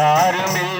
யாருமே